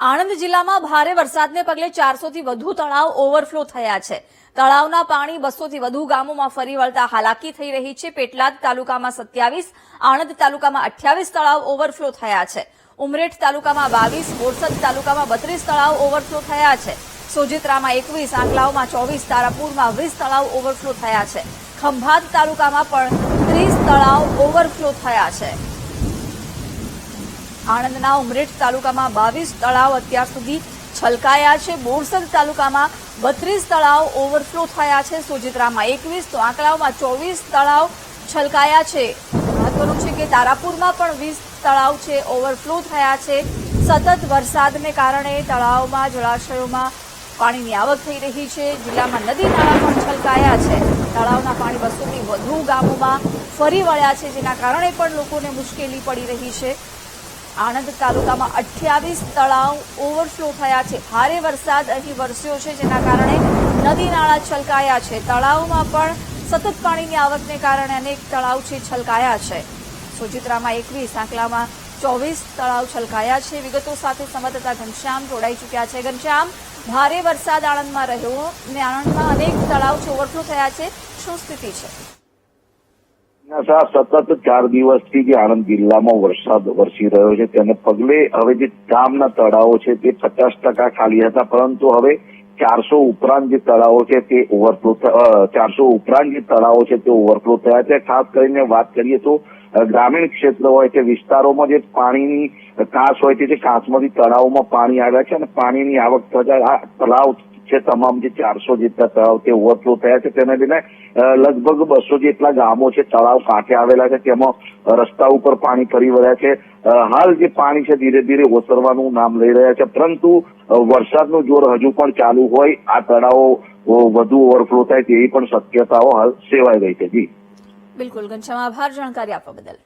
આણંદ જિલ્લામાં ભારે વરસાદને પગલે ચારસોથી વધુ તળાવ ઓવરફ્લો થયા છે. તળાવના પાણી બસોથી વધુ ગામોમાં ફરી વળતા હાલાકી થઈ રહી છે. પેટલાદ તાલુકામાં સત્યાવીસ, આણંદ તાલુકામાં અઠ્યાવીસ તળાવ ઓવરફ્લો થયા છે. ઉમરેઠ તાલુકામાં બાવીસ, બોરસદ તાલુકામાં બત્રીસ તળાવ ઓવરફ્લો થયા છે. સોજિત્રામાં એકવીસ, આંકલાવમાં ચોવીસ, તારાપુરમાં વીસ તળાવ ઓવરફ્લો થયા છે. ખંભાત તાલુકામાં પણ ત્રીસ તળાવ ઓવરફ્લો થયા છે. આણંદના ઉમરેઠ તાલુકામાં બાવીસ તળાવ અત્યાર સુધી છલકાયા છે. બોરસદ તાલુકામાં બત્રીસ તળાવ ઓવરફ્લો થયા છે. સોજિત્રામાં એકવીસ, તો આંકડાઓમાં ચોવીસ તળાવ છલકાયા છે. મહત્વનું છે કે તારાપુરમાં પણ વીસ તળાવ છે, ઓવરફ્લો થયા છે. સતત વરસાદને કારણે તળાવમાં, જળાશયોમાં પાણીની આવક થઈ રહી છે. જિલ્લામાં નદી નાળા પણ છલકાયા છે. તળાવના પાણી બસોથી વધુ ગામોમાં ફરી વળ્યા છે, જેના કારણે પણ લોકોને મુશ્કેલી પડી રહી છે. આણંદ તાલુકામાં અઠ્યાવીસ તળાવ ઓવરફ્લો થયા છે. ભારે વરસાદ અહીં વરસ્યો છે, જેના કારણે નદી નાળા છલકાયા છે. તળાવમાં પણ સતત પાણીની આવકને કારણે અનેક તળાવ છે, છલકાયા છે. સોજિત્રામાં એકવીસ, આંકલામાં ચોવીસ તળાવ છલકાયા છે. વિગતો સાથે સંવાદદાતા ઘનશ્યામ જોડાઈ ચૂક્યા છે. ઘનશ્યામ, ભારે વરસાદ આણંદમાં રહ્યો અને આણંદમાં અનેક તળાવ છે, ઓવરફ્લો થયા છે. શું સ્થિતિ છે? ના સતત ચાર દિવસથી જે આણંદ જિલ્લામાં વરસાદ વરસી રહ્યો છે, તેને પગલે હવે જે ગામના તળાવો છે તે પચાસ ટકા ખાલી હતા, પરંતુ હવે ચારસો ઉપરાંત જે તળાવો છે તે ઓવરફ્લો ચારસો ઉપરાંત જે તળાવો છે તે ઓવરફ્લો થયા છે. ખાસ કરીને વાત કરીએ તો ગ્રામીણ ક્ષેત્ર હોય કે વિસ્તારોમાં જે પાણીની કાંસ હોય છે તે કાંસમાંથી તળાવોમાં પાણી આવ્યા છે અને પાણીની આવક થતા આ તળાવ છે તમામ જે ચારસો જેટલા તળાવ તે ઓવરફ્લો થયા છે, તેને લઈને લગભગ બસો જેટલા ગામો છે, તળાવ કાંઠે આવેલા છે, તેમાં રસ્તા ઉપર પાણી ફરી વળ્યા છે. હાલ જે પાણી છે, ધીરે ધીરે ઓસરવાનું નામ લઈ રહ્યા છે, પરંતુ વરસાદનું જોર હજુ પણ ચાલુ હોય, આ તળાવો વધુ ઓવરફ્લો થાય તેવી પણ શક્યતાઓ હાલ સેવાઈ રહી છે. જી. બિલકુલ, ઘનશ્યામ, આભાર, જાણકારી આપવા બદલ.